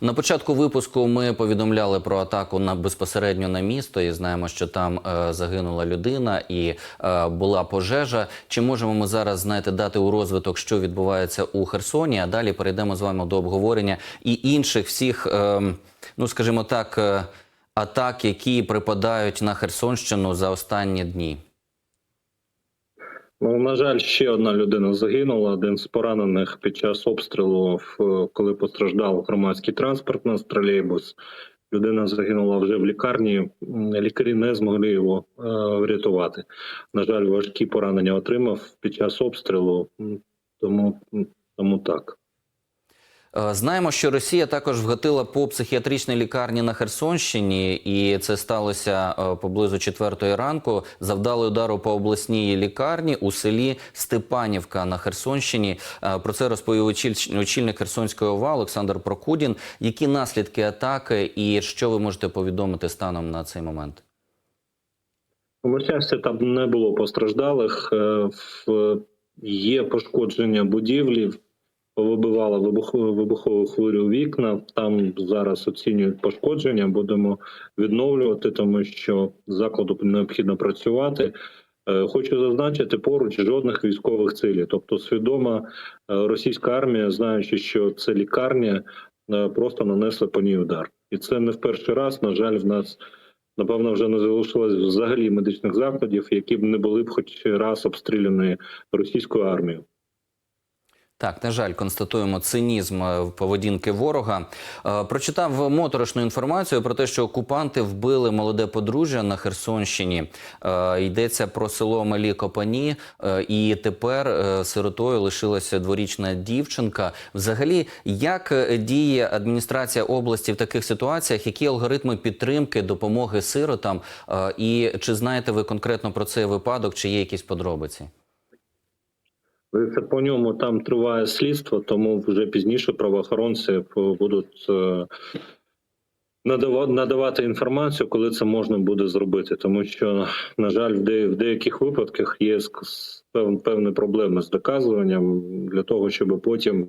На початку випуску ми повідомляли про атаку на безпосередньо на місто і знаємо, що там е, загинула людина і е, була пожежа. Чи можемо ми зараз знаєте, дати у розвиток, що відбувається у Херсоні? А далі перейдемо з вами до обговорення і інших всіх, е, ну скажімо так, е, атак, які припадають на Херсонщину за останні дні. Ну, на жаль, ще одна людина загинула. Один з поранених під час обстрілу, коли постраждав громадський транспорт на тролейбус. Людина загинула вже в лікарні. Лікарі не змогли його е, врятувати. На жаль, важкі поранення отримав під час обстрілу. Тому, тому так. Е, Знаємо, що Росія також вгатила по психіатричній лікарні на Херсонщині, і це сталося е, поблизу четвертої ранку. Завдали удару по обласній лікарні у селі Степанівка на Херсонщині. Е, Про це розповів очільник Херсонської ОВА Олександр Прокудін. Які наслідки атаки і що ви можете повідомити станом на цей момент? На там не було постраждалих. Є пошкодження будівлі, вибухову вибухову хвилю вікна. Там зараз оцінюють пошкодження. Будемо відновлювати, тому що закладу необхідно працювати. Е, Хочу зазначити поруч жодних військових цілей. Тобто, свідома е, російська армія, знаючи, що це лікарня, е, просто нанесла по ній удар, і це не в перший раз. На жаль, в нас напевно вже не залишилось взагалі медичних закладів, які б не були б хоч раз обстріляні російською армією. Так, на жаль, констатуємо цинізм е, поведінки ворога. Е, Прочитав моторошну інформацію про те, що окупанти вбили молоде подружжя на Херсонщині. Е, Йдеться про село Малі Копані, і тепер сиротою лишилася дворічна дівчинка. Взагалі, як діє адміністрація області в таких ситуаціях? Які алгоритми підтримки, допомоги сиротам? І чи знаєте ви конкретно про цей випадок? Чи є якісь подробиці? Це по ньому там триває слідство, тому вже пізніше правоохоронці будуть е, надавати інформацію, коли це можна буде зробити. Тому що, на жаль, в, в деяких випадках є певні проблеми з доказуванням для того, щоб потім е,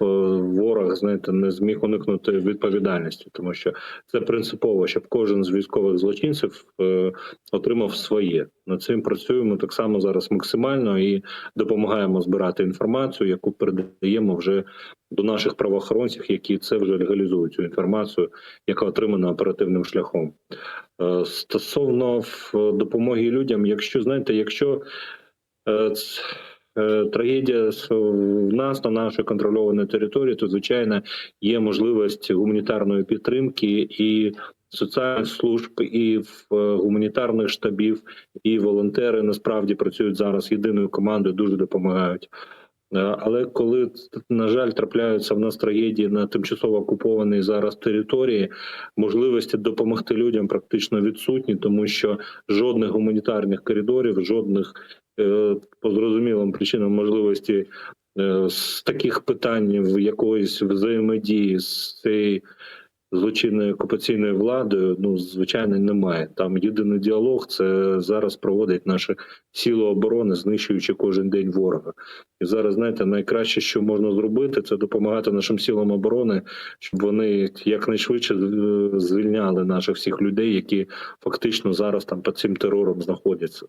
в- ворог знаєте, не зміг уникнути відповідальності, тому що це принципово, щоб кожен з військових злочинців е, отримав своє. Над цим працюємо так само зараз максимально і допомагаємо збирати інформацію, яку передаємо вже до наших правоохоронців, які це вже легалізують цю інформацію, яка отримана оперативним шляхом. Е, Стосовно допомоги людям, якщо знаєте, якщо е, е, трагедія в нас на нашій контрольованій території, то звичайно є можливість гуманітарної підтримки і соціальних служб, і е, гуманітарних штабів, і волонтери насправді працюють зараз єдиною командою, дуже допомагають. Е, Але коли на жаль трапляються в нас трагедії на тимчасово окупованій зараз території, можливості допомогти людям практично відсутні, тому що жодних гуманітарних коридорів, жодних е, по зрозумілим причинам можливості е, з таких питань в якоїсь взаємодії з цією злочинною окупаційною владою, ну звичайно, немає. Там єдиний діалог це зараз проводить наші сили оборони, знищуючи кожен день ворога. І зараз знаєте, найкраще, що можна зробити, це допомагати нашим силам оборони, щоб вони якнайшвидше е, звільняли наших всіх людей, які фактично зараз там під цим терором знаходяться.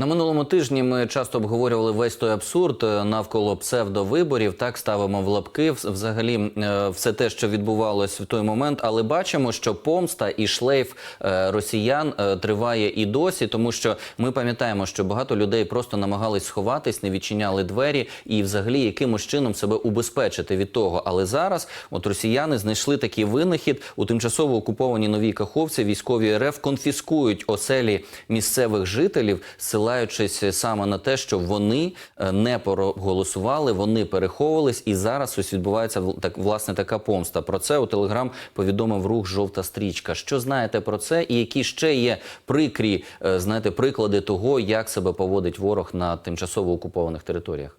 На минулому тижні ми часто обговорювали весь той абсурд е, навколо псевдовиборів. Так ставимо в лапки взагалі е, все те, що відбувалось в той момент. Але бачимо, що помста і шлейф е, росіян триває і досі, тому що ми пам'ятаємо, що багато людей просто намагались сховатись, не відчиняли двері і, взагалі, якимось чином себе убезпечити від того. Але зараз, от росіяни знайшли такий винахід у тимчасово окупованій новій Каховці. Військові РФ конфіскують оселі місцевих жителів, силаючись саме на те, що вони е, не проголосували, вони переховувались, і зараз ось відбувається так власне така помста. Про це у телеграм повідомив рух Жовта стрічка. Що знаєте про це, і які ще є прикрі е, знаєте, приклади того, як себе поводить ворог на тимчасово окупованих територіях?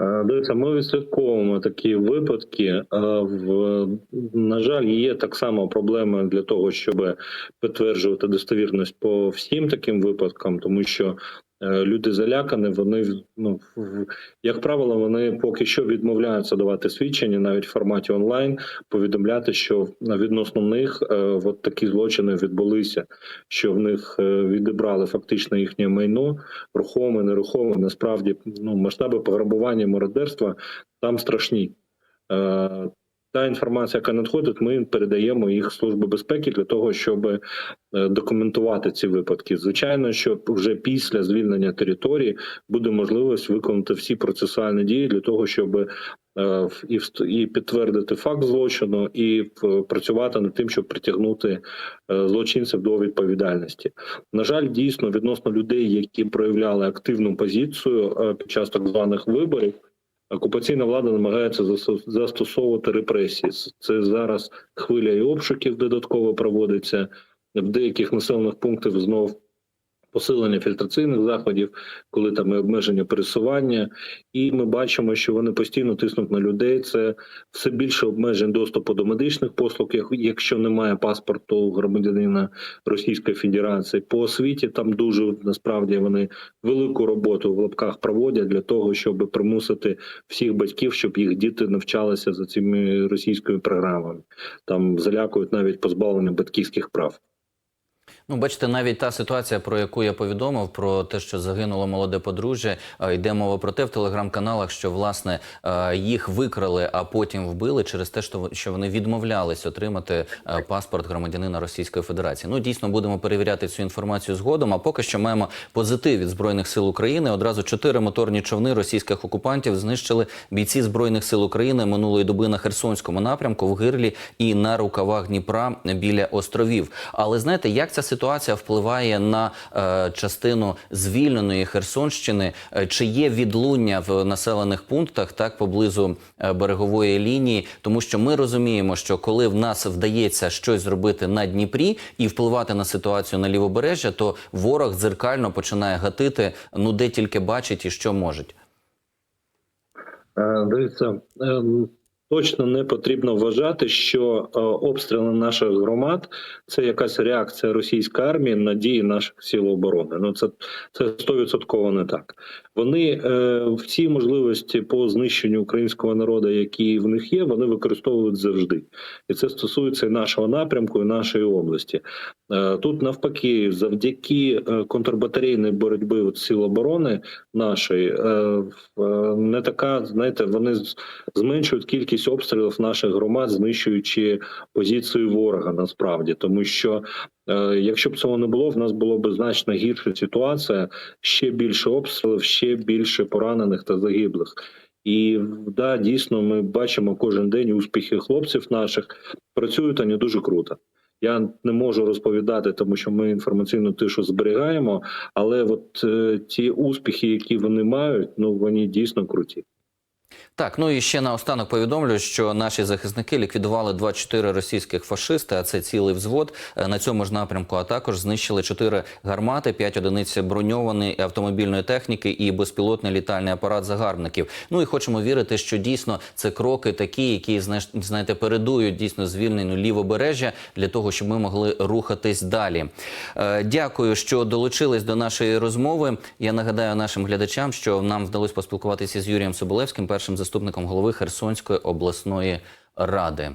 Е, Дивіться, ми відслідковуємо такі випадки. Е, В на жаль, є так само проблеми для того, щоб підтверджувати достовірність по всім таким випадкам, тому що Люди залякані, вони ну як правило, вони поки що відмовляються давати свідчення навіть в форматі онлайн, повідомляти, що відносно них е, от такі злочини відбулися, що в них е, відібрали фактично їхнє майно, рухоме, нерухоме. Насправді ну масштаби пограбування, мародерства там страшні. Та інформація, яка надходить, ми передаємо їх в службу безпеки для того, щоб е, документувати ці випадки. Звичайно, що вже після звільнення території буде можливість виконати всі процесуальні дії для того, щоб е, і і підтвердити факт злочину, і працювати над тим, щоб притягнути е, злочинців до відповідальності. На жаль, дійсно відносно людей, які проявляли активну позицію під час так званих виборів. Окупаційна влада намагається застосовувати репресії. Це зараз хвиля і обшуків додатково проводиться в деяких населених пунктах знов посилення фільтраційних заходів, коли там і обмеження пересування, і ми бачимо, що вони постійно тиснуть на людей. Це все більше обмежень доступу до медичних послуг, якщо немає паспорту громадянина Російської Федерації. По освіті там дуже насправді вони велику роботу в лапках проводять для того, щоб примусити всіх батьків, щоб їх діти навчалися за цими російськими програмами. Там залякують навіть позбавлення батьківських прав. Ну, бачите, навіть та ситуація, про яку я повідомив, про те, що загинуло молоде подружжя, е, йде мова про те в телеграм-каналах, що власне е, їх викрали, а потім вбили через те, що вони відмовлялись отримати е, паспорт громадянина Російської Федерації. Ну дійсно будемо перевіряти цю інформацію згодом. А поки що маємо позитив від збройних сил України. Одразу чотири моторні човни російських окупантів знищили бійці збройних сил України минулої доби на Херсонському напрямку в Гирлі і на рукавах Дніпра біля островів. Але знаєте, як ця ситуація впливає на е, частину звільненої Херсонщини? Е, Чи є відлуння в населених пунктах так поблизу е, берегової лінії? Тому що ми розуміємо, що коли в нас вдається щось зробити на Дніпрі і впливати на ситуацію на лівобережжя, то ворог дзеркально починає гатити ну де тільки бачить і що можуть. Е, Дивіться, ем, точно не потрібно вважати, що е, обстріли наших громад це якась реакція російської армії на дії наших сил оборони. Ну це це стовідсотково не так. Вони е, всі можливості по знищенню українського народу, які в них є, вони використовують завжди, і це стосується і нашого напрямку, і нашої області. Е, Тут навпаки, завдяки е, контрбатарейної боротьби от сил оборони нашої е, е, не така, знаєте, вони зменшують кількість обстрілів наших громад, знищуючи позицію ворога насправді, тому що. е, Якщо б цього не було, в нас було б значно гірша ситуація, ще більше обстрілів, ще більше поранених та загиблих. І да, дійсно, ми бачимо кожен день успіхи хлопців наших. Працюють вони дуже круто. Я не можу розповідати, тому що ми інформаційну тишу зберігаємо. Але от е, ті успіхи, які вони мають, ну вони дійсно круті. Так, ну і ще наостанок повідомлю, що наші захисники ліквідували 24 російських фашисти, а це цілий взвод е, на цьому ж напрямку. А також знищили 4 гармати, 5 одиниць броньованої автомобільної техніки і безпілотний літальний апарат загарбників. Ну і хочемо вірити, що дійсно це кроки такі, які знаєте, передують дійсно звільненню лівобережжя для того, щоб ми могли рухатись далі. Е, Дякую, що долучились до нашої розмови. Я нагадаю нашим глядачам, що нам вдалося поспілкуватися з Юрієм Соболевським, першим заступником голови Херсонської обласної ради.